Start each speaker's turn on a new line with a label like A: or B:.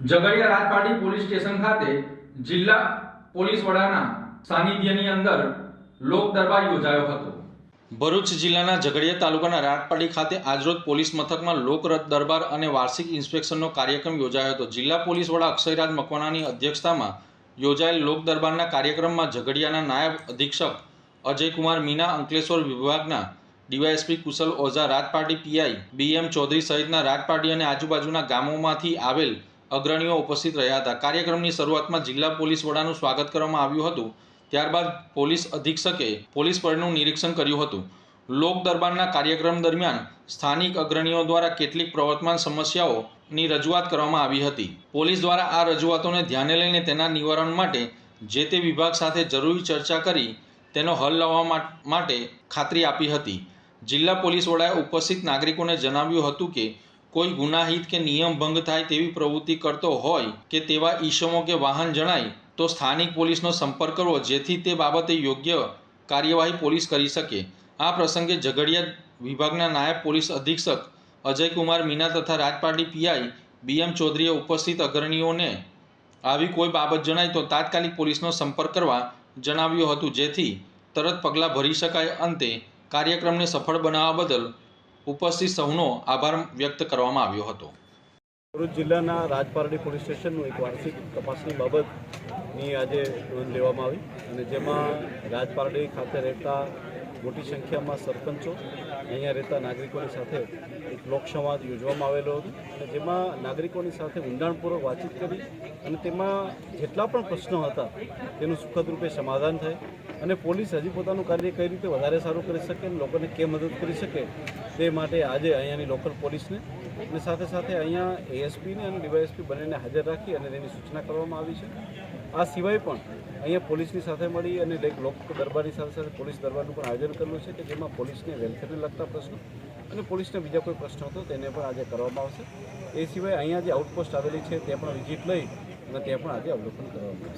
A: Jhagadia રાજપાટી police station ખાતે જિલ્લા police વડાના સાનિધ્યની અંદર લોક દરબાર યોજાયો હતો. ભરૂચ જિલ્લાના ઝઘડિયા તાલુકાના રાટપાડી ખાતે આજરોજ પોલીસ મથકમાં લોકરથ દરબાર અને વાર્ષિક ઇન્સ્પેક્શનનો કાર્યક્રમ યોજાયો હતો. જિલ્લા પોલીસ વડા અક્ષયરાજ મકવાણાની અધ્યક્ષતામાં યોજાયેલ લોક દરબારના કાર્યક્રમમાં ઝઘડિયાના નાયબ અધિક્ષક અજયકુમાર મીના, અંકલેશ્વર વિભાગના ડીવાયએસપી કુશલ ઓઝા રાજપાર્ટી પીઆઈ બીએમ ચૌધરી સહિતના રાજપાર્ટી અને આજુબાજુના ગામોમાંથી આવેલ અગ્રણીઓ ઉપસ્થિત રહ્યા હતા. કાર્યક્રમની શરૂઆતમાં જિલ્લા પોલીસ વડાનું સ્વાગત કરવામાં આવ્યું હતું. ત્યારબાદ પોલીસ અધિક્ષકે પોલીસ પરેડનું નિરીક્ષણ કર્યું હતું. લોક દરબારના કાર્યક્રમ દરમિયાન સ્થાનિક અગ્રણીઓ દ્વારા કેટલીક પ્રવર્તમાન સમસ્યાઓની રજૂઆત કરવામાં આવી હતી. પોલીસ દ્વારા આ રજૂઆતોને ધ્યાને લઈને તેના નિવારણ માટે જે તે વિભાગ સાથે જરૂરી ચર્ચા કરી તેનો હલ લાવવા માટે ખાતરી આપી હતી. જિલ્લા પોલીસ વડાએ ઉપસ્થિત નાગરિકોને જણાવ્યું હતું કે કોઈ ગુનાહિત કે નિયમ ભંગ થાય તેવી પ્રવૃત્તિ કરતો હોય કે તેવા ઈસમો કે વાહન જણાય, તો સ્થાનિક પોલીસનો સંપર્ક કરવો, જેથી તે બાબતે યોગ્ય કાર્યવાહી પોલીસ કરી શકે. આ પ્રસંગે ઝઘડિયા વિભાગના નાયબ પોલીસ અધિક્ષક અજયકુમાર મીના તથા રાજપાટી પીઆઈ બીએમ ચૌધરીએ ઉપસ્થિત અગ્રણીઓને આવી કોઈ બાબત જણાય તો તાત્કાલિક પોલીસનો સંપર્ક કરવા જણાવ્યું હતું, જેથી તરત પગલાં ભરી શકાય. અંતે કાર્યક્રમને સફળ બનાવવા બદલ ઉપસ્થિત સૌનો આભાર વ્યક્ત કરવામાં આવ્યો હતો.
B: ભરૂચ જિલ્લાના રાજપારડી પોલીસ સ્ટેશનનું એક વાર્ષિક તપાસની બાબતની આજે નોંધ લેવામાં આવી અને જેમાં રાજપારડી ખાતે રહેતા મોટી સંખ્યામાં સરપંચો અહીંયા રહેતા નાગરિકોની સાથે એક લોકસંવાદ યોજવામાં આવેલો હતો. જેમાં નાગરિકોની સાથે ઊંડાણપૂર્વક વાતચીત કરી અને તેમાં જેટલા પણ પ્રશ્નો હતા તેનું સુખદ રૂપે સમાધાન થાય અને પોલીસ હજી પોતાનું કાર્ય કઈ રીતે વધારે સારું કરી શકે અને લોકોને કેમ મદદ કરી શકે તે માટે આજે અહીંયાની લોકલ પોલીસને અને સાથે સાથે અહીંયા એએસપીને અને ડીવાયએસપી બંનેને હાજર રાખી અને તેની સૂચના કરવામાં આવી છે. આ સિવાય પણ અહીંયા પોલીસની સાથે મળી અને લોક દરબારની સાથે સાથે પોલીસ દરબારનું પણ આયોજન કરેલું છે કે જેમાં પોલીસને વેલફેરને લગતા પ્રશ્નો અને પોલીસને બીજા કોઈ પ્રશ્નો હતો તેને પણ આજે કરવામાં આવશે. એ સિવાય અહીંયા જે આઉટપોસ્ટ આવેલી છે તે પણ વિઝિટ લઈ અને તે પણ આજે અવલોકન કરવામાં આવશે.